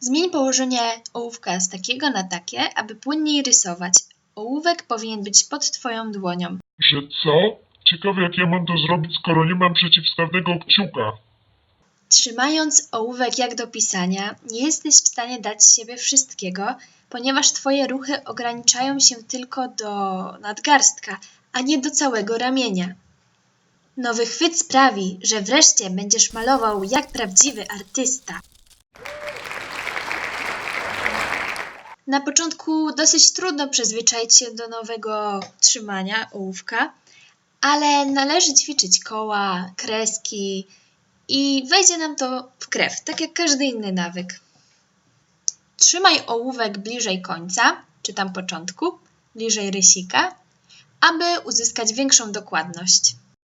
Zmień położenie ołówka z takiego na takie, aby płynniej rysować. Ołówek powinien być pod Twoją dłonią. Że co? Ciekawe jak ja mam to zrobić, skoro nie mam przeciwstawnego kciuka. Trzymając ołówek jak do pisania, nie jesteś w stanie dać siebie wszystkiego, ponieważ Twoje ruchy ograniczają się tylko do nadgarstka, a nie do całego ramienia. Nowy chwyt sprawi, że wreszcie będziesz malował jak prawdziwy artysta. Na początku dosyć trudno przyzwyczaić się do nowego trzymania ołówka, ale należy ćwiczyć koła, kreski, i wejdzie nam to w krew, tak jak każdy inny nawyk. Trzymaj ołówek bliżej końca, czy tam początku, bliżej rysika, aby uzyskać większą dokładność.